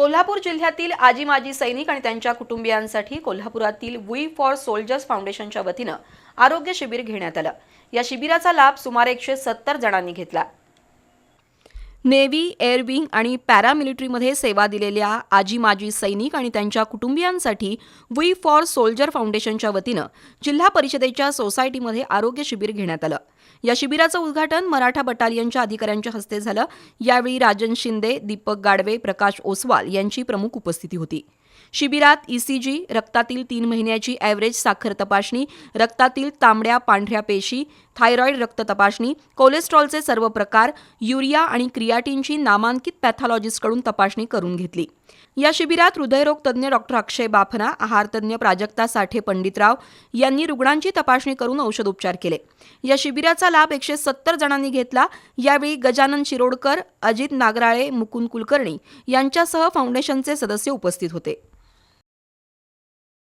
कोल्हापूर जिल्ह्यातील आजी माजी सैनिक आणि त्यांच्या कुटुंबियांसाठी कोल्हापुरातील वी फॉर सोल्जर्स फाउंडेशनच्या वतीनं आरोग्य शिबिर घेण्यात आलं. या शिबिराचा लाभ सुमारे एकशे सत्तर जणांनी घेतला. नेव्ही एअरविंग आणि पॅरामिलिटरीमध्ये सेवा दिलेल्या आजी माजी सैनिक आणि त्यांच्या कुटुंबियांसाठी वी फॉर सोल्जर फाउंडेशनच्या वतीनं जिल्हा परिषदेच्या सोसायटीमध्ये आरोग्य शिबिर घेण्यात आलं. या शिबिराचं उद्घाटन मराठा बटालियनच्या अधिकाऱ्यांच्या हस्ते झालं. यावेळी राजन शिंदे दीपक गाडवे प्रकाश ओसवाल यांची प्रमुख उपस्थिती होती. शिबिरात ईसीजी रक्तातील तीन महिन्याची ॲव्हरेज साखर तपासणी रक्तातील तांबड्या पांढऱ्या पेशी थायरॉईड रक्त तपासणी कोलेस्ट्रॉलचे सर्व प्रकार युरिया आणि क्रिया क्रियाटिनची नामांकित पॅथॉलॉजिस्टकडून तपासणी करून घेतली. या शिबिरात हृदयरोग तज्ज्ञ डॉक्टर अक्षय बाफना आहारतज्ञ प्राजक्ता साठे पंडितराव यांनी रुग्णांची तपासणी करून औषधोपचार केले. या शिबिराचा लाभ एकशे सत्तर जणांनी घेतला. यावेळी गजानन शिरोडकर अजित नागराळे मुकुंद कुलकर्णी यांच्यासह फाउंडेशनचे सदस्य उपस्थित होते.